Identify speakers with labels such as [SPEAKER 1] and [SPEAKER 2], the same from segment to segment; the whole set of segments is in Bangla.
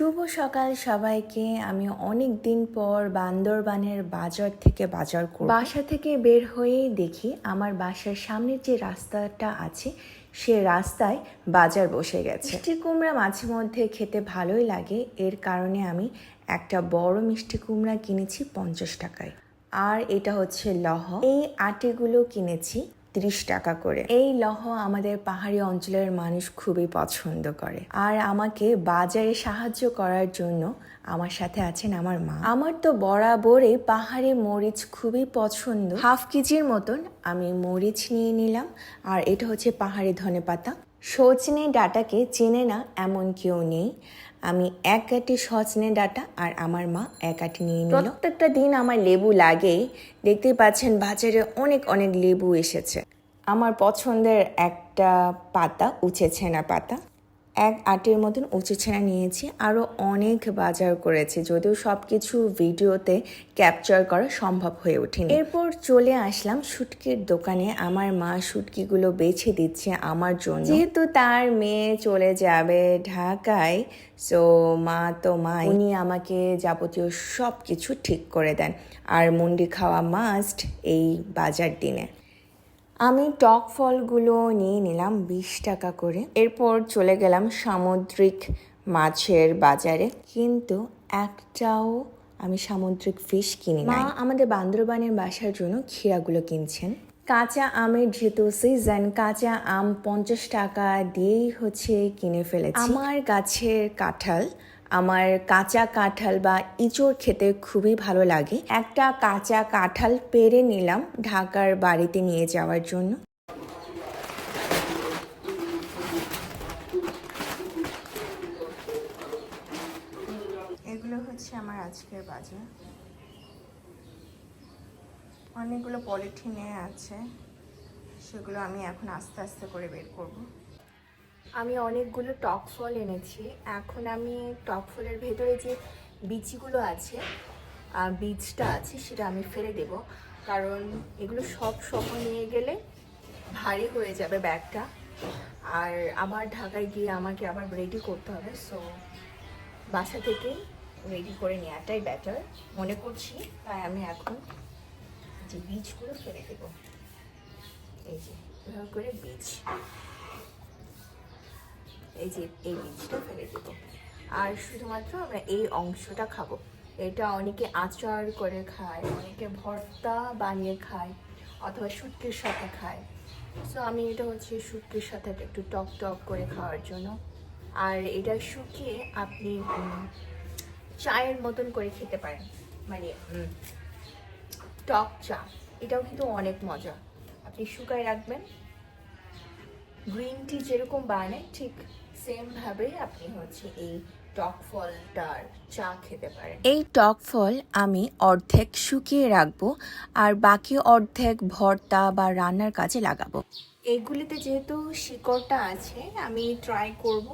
[SPEAKER 1] শুভ সকাল সবাইকে। আমি অনেক দিন পর বান্দরবানের বাজার থেকে বাজার করব। বাসা থেকে বের হয়েই দেখি আমার বাসার সামনের যে রাস্তাটা আছে, সে রাস্তায় বাজার বসে গেছে। মিষ্টি কুমড়া মাঝে মধ্যে খেতে ভালোই লাগে। এর কারণে আমি একটা বড় মিষ্টি কুমড়া কিনেছি পঞ্চাশ টাকায়। আর এটা হচ্ছে লহ। এই আটিগুলো কিনেছি। ত্রিশ টাকা করে। এই লহ আমাদের পাহাড়ি অঞ্চলের মানুষ খুবই পছন্দ করে। আর আমাকে বাজারে সাহায্য করার জন্য আমার সাথে আছেন আমার মা। আমার তো বরাবরই পাহাড়ে মরিচ খুবই পছন্দ। হাফ কেজির মতন আমি মরিচ নিয়ে নিলাম। আর এটা হচ্ছে পাহাড়ি ধনে পাতা সজনে ডাটাকে চেনে না, এমন কেউ নেই। আমি এক আটি সজনে ডাটা আর আমার মা এক আটি নিয়ে নিল। প্রত্যেকটা দিন আমার লেবু লাগেই। দেখতেই পাচ্ছেন বাজারে অনেক অনেক লেবু এসেছে। আমার পছন্দের একটা পাতা উঠেছে না পাতা। এক আটের মতন উঁচু ছেঁড়া নিয়েছি, আরও অনেক বাজার করেছি, যদিও সব কিছু ভিডিওতে ক্যাপচার করা সম্ভব হয়ে ওঠেনি। এরপর চলে আসলাম শুটকির দোকানে, আমার মা শুটকিগুলো বেছে দিচ্ছে আমার জন্য। যেহেতু তার মেয়ে চলে যাবে ঢাকায়, সো মা তো মা উনি আমাকে যাবতীয় সব কিছু ঠিক করে দেন। আর মুন্ডি খাওয়া মাস্ট এই বাজার দিনে। আমি টক ফলগুলো নিয়ে নিলাম বিশ টাকা করে। এরপর চলে গেলাম সামুদ্রিক মাছের বাজারে। কিন্তু একটাও আমি সামুদ্রিক ফিশ কিনি না আমাদের বান্দরবানের বাসার জন্য ক্ষীরাগুলো কিনছেন। কাঁচা আমের যেহেতু সিজন কাঁচা আম পঞ্চাশ টাকা দিয়েই হচ্ছে কিনে ফেলেছি। আমার গাছের কাঁঠাল আমার কাঁচা কাঁঠাল বা ইঁচড় খেতে খুবই ভালো লাগে। একটা কাঁচা কাঁঠাল পেরে নিলাম ঢাকার বাড়িতে নিয়ে যাওয়ার জন্য। এগুলো হচ্ছে আমার আজকের বাজার। অনেকগুলো পলিথিনে আছে। সেগুলো আমি এখন আস্তে আস্তে করে বের করব। আমি অনেকগুলো টক ফল এনেছি। এখন আমি টক ফলের ভেতরে যে বিচিগুলো আছে বীজটা আছে, সেটা আমি ফেলে দেব। কারণ এগুলো সব সহ নিয়ে গেলে ভারী হয়ে যাবে ব্যাগটা। আর আমার ঢাকায় গিয়ে আমাকে আবার রেডি করতে হবে সো বাসা থেকেই রেডি করে নেওয়াটাই বেটার মনে করছি, তাই আমি এখন যে বীজগুলো ফেলে দেব, এই যে করে বীজ। এই যে, এই বীজটা ফেলে দেব। আর শুধুমাত্র আমরা এই অংশটা খাব। এটা অনেকে আচার করে খায়, অনেকে ভর্তা বানিয়ে খায়, অথবা শুটকির সাথে খায়। সো আমি এটা হচ্ছে শুটকির সাথে একটু টক টক করে খাওয়ার জন্য। আর এটা শুকিয়ে আপনি চায়ের মতন করে খেতে পারেন। মানে টক চা। এটাও কিন্তু অনেক মজা। আপনি শুকায় রাখবেন। গ্রিন টি যেরকম বানায়, ঠিক সেম ভাবে আপনি হচ্ছে এই টক ফলটার চা খেতে পারেন। এই টক ফল আমি অর্ধেক শুকিয়ে রাখব আর বাকি অর্ধেক ভর্তা বা রান্নার কাজে লাগাবো। এইগুলিতে যেহেতু শিকড়টা আছে আমি ট্রাই করব।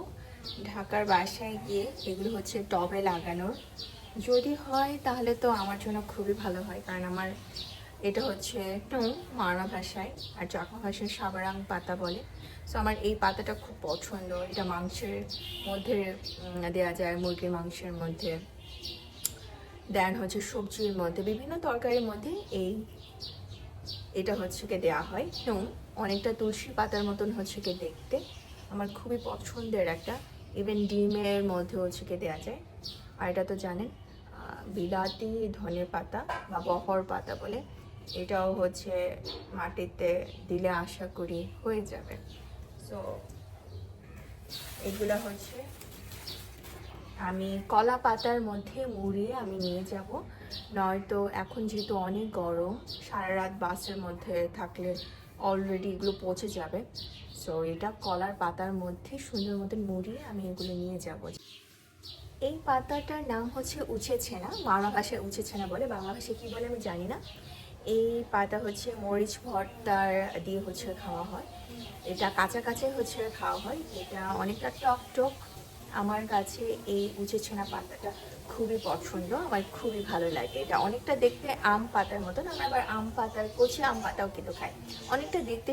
[SPEAKER 1] ঢাকার বাসায় গিয়ে এগুলো হচ্ছে টবে লাগানোর। যদি হয় তাহলে তো আমার জন্য খুবই ভালো হয় কারণ আমার এটা হচ্ছে একটু মারমা ভাষায়, আর চাকমা ভাষায় সাবারাং পাতা বলে। সো আমার এই পাতাটা খুব পছন্দ। এটা মাংসের মধ্যে দেওয়া যায়, মুরগির মাংসের মধ্যে। দেন হচ্ছে সবজির মধ্যে, বিভিন্ন তরকারির মধ্যে এই, এটা হচ্ছে কি দেওয়া হয়। নুন, অনেকটা তুলসী পাতার মতন হচ্ছে কি দেখতে। আমার খুবই পছন্দের একটা। ইভেন ডিমের মধ্যে হচ্ছে কি দেওয়া যায়। আর এটা তো জানেন বিলাতি, ধনে পাতা বা বহর পাতা বলে। এটাও হচ্ছে মাটিতে দিলে আশা করি হয়ে যাবে। সো এগুলো হচ্ছে। আমি কলা পাতার মধ্যে মুড়িয়ে আমি নিয়ে যাব। নয়তো এখন যেহেতু অনেক গরম, সারা রাত বাসের মধ্যে থাকলে অলরেডি এগুলো পচে যাবে। সো এটা কলার পাতার মধ্যে সুন্দর মতন মুড়িয়ে আমি এগুলো নিয়ে যাব। এই পাতাটার নাম হচ্ছে উছে ছেনা বাংলা ভাষায় উছে ছেনা বলে। বাংলা ভাষায় কী বলে আমি জানি না। এই পাতা হচ্ছে মরিচ, ভর্তার দিয়ে হচ্ছে খাওয়া হয়। এটা কাঁচা কাঁচাই হচ্ছে খাওয়া হয়। এটা অনেকটা টক টক। আমার কাছে এই উঁচে ছেনা পাতাটা খুবই পছন্দ। আমার খুবই ভালো লাগে। এটা অনেকটা দেখতে আম পাতার মতন। আমরা আবার আম পাতার, কচি আম পাতাও কিন্তু খাই। অনেকটা দেখতে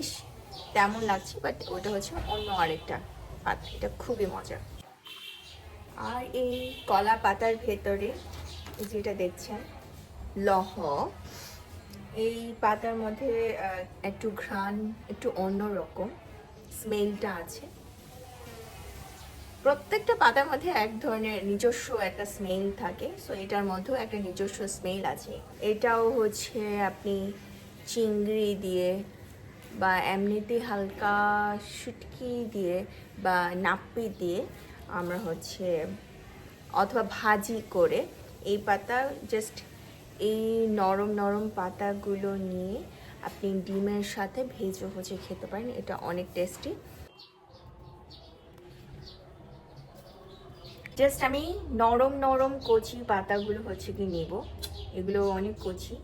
[SPEAKER 1] তেমন লাগছে বাট ওটা হচ্ছে অন্য আরেকটা পাতা। এটা খুবই মজা আর এই কলা পাতার ভেতরে যেটা দেখছেন, লহ। এই পাতার মধ্যে একটু ঘ্রাণ, একটু অন্যরকম স্মেলটা আছে। প্রত্যেকটা পাতার মধ্যে এক ধরনের নিজস্ব একটা স্মেল থাকে সো এটার মধ্যেও একটা নিজস্ব স্মেল আছে। এটাও হচ্ছে আপনি চিংড়ি দিয়ে বা এমনিতে হালকা শুটকি দিয়ে বা নাপ্পি দিয়ে আমরা হচ্ছে অথবা ভাজি করে এই পাতা জাস্ট এই নরম নরম পাতাগুলো নিয়ে আপনি ডিমের সাথে ভেজে হচ্ছে খেতে পারেন, এটা অনেক টেস্টি। জাস্ট আমি নরম নরম কচি পাতাগুলো হচ্ছে কি নেব, এগুলো অনেক কচি।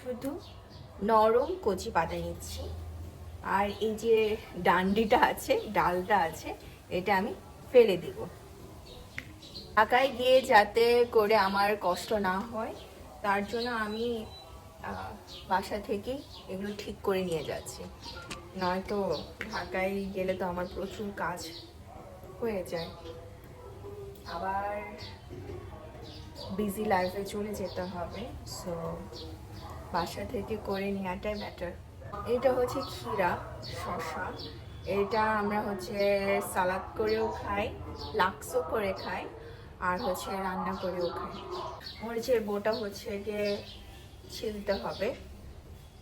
[SPEAKER 1] শুধু নরম কচি পাতা নিচ্ছি। আর এই যে ডান্ডিটা আছে, ডালটা আছে, এটা আমি ফেলে দেব। ঢাকায় গিয়ে যাতে করে আমার কষ্ট না হয়, তার জন্য আমি বাসা থেকেই এগুলো ঠিক করে নিয়ে যাচ্ছি। নয়তো ঢাকায় গেলে তো আমার প্রচুর কাজ হয়ে যায়। আবার বিজি লাইফে চলে যেতে হবে সো বাসা থেকে করে নেওয়াটাই বেটার এটা হচ্ছে ক্ষীরা, শসা। এটা আমরা হচ্ছে সালাদ করেও খাই, লাক্সও করে খাই। আর হচ্ছে রান্না করেও খাই মরিচের বোটা হচ্ছে গিয়ে ছিলতে হবে,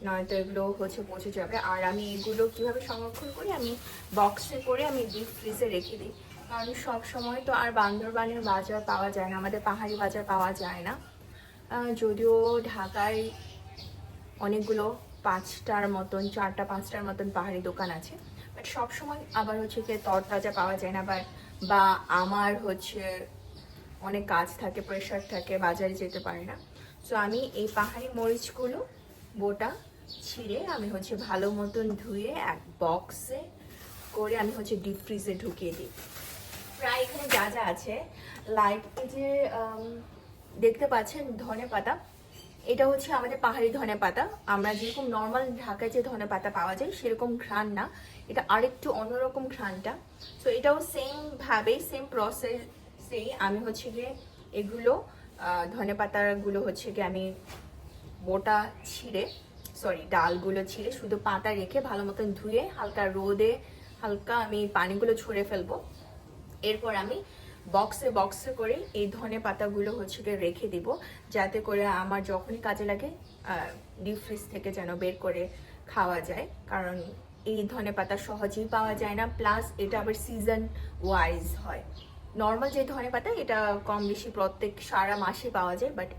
[SPEAKER 1] নয়তো এগুলো হচ্ছে পচে যাবে। আর আমি এগুলো কীভাবে সংরক্ষণ করি? আমি বক্সে করে আমি ডিপ ফ্রিজে রেখে দিই। কারণ সব সময় তো আর বান্দরবানের বাজার পাওয়া যায় না, আমাদের পাহাড়ি বাজার পাওয়া যায় না। যদিও ঢাকায় অনেকগুলো পাঁচটার মতন, চারটা পাঁচটার মতন পাহাড়ি দোকান আছে। বাট সবসময় আবার হচ্ছে কি তরতাজা পাওয়া যায় না। বা আমার হচ্ছে অনেক কাজ থাকে প্রেশার থাকে, বাজারে যেতে পারে না। সো আমি এই পাহাড়ি মরিচগুলো, বোটা ছিঁড়ে আমি হচ্ছে ভালো মতন ধুয়ে এক বক্সে করে আমি হচ্ছে ডিপ ফ্রিজে ঢুকিয়ে দিই। প্রায় এখানে যা যা আছে লাইক এই যে দেখতে পাচ্ছেন ধনে পাতা এটা হচ্ছে আমাদের পাহাড়ি ধনে পাতা আমরা যেরকম নর্মাল ঢাকায় যে ধনে পাতা পাওয়া যায়, সেরকম ঘ্রাণ না। এটা আরেকটু অন্যরকম ঘ্রাণটা। তো এটাও সেমভাবেই সেম ভাবে প্রসেসেই আমি হচ্ছে গিয়ে এগুলো ধনে পাতাগুলো হচ্ছে গিয়ে আমি বোটা ছিঁড়ে সরি ডালগুলো ছিঁড়ে শুধু পাতা রেখে ভালো মতন ধুয়ে হালকা রোদে, হালকা আমি পানিগুলো ছড়ে ফেলব। এরপর আমি বক্সে বক্সে করে এই ধনে পাতাগুলো হচ্ছে গিয়ে রেখে দিব, যাতে করে আমার যখনই কাজে লাগে ডিপ ফ্রিজ থেকে যেন বের করে খাওয়া যায়, কারণ এই ধনে পাতা সহজেই পাওয়া যায় না প্লাস এটা আবার সিজন ওয়াইজ হয়। নর্মাল যে ধনে পাতা, এটা কম বেশি প্রত্যেক সারা মাসে পাওয়া যায় বাট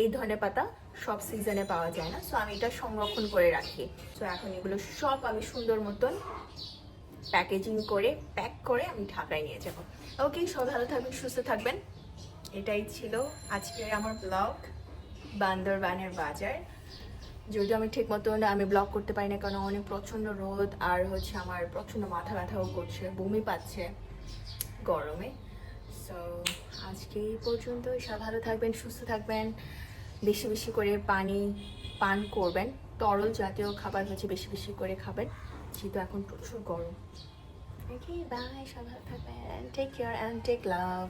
[SPEAKER 1] এই ধনে পাতা সব সিজনে পাওয়া যায় না। সো আমি এটা সংরক্ষণ করে রাখি। সো এখন এগুলো সব আমি সুন্দর মতন প্যাকেজিং করে প্যাক করে আমি ঢাকায় নিয়ে যাব। ওকে সব ভালো থাকবেন, সুস্থ থাকবেন। এটাই ছিল আজকের আমার ব্লগ বান্দরবানের বাজার। যদিও আমি ঠিক মতন আমি ব্লগ করতে পারি না, কারণ অনেক প্রচণ্ড রোদ, আর হচ্ছে আমার প্রচণ্ড মাথা ব্যথাও করছে, বমি পাচ্ছে গরমে। সো আজকে এই পর্যন্ত সব ভালো থাকবেন, সুস্থ থাকবেন। বেশি বেশি করে পানি পান করবেন। তরল জাতীয় খাবার হচ্ছে বেশি বেশি করে খাবেন। যেহেতু এখন প্রচুর গরম। ওকে বাই সব ভালো থাকবেন। Take care and take love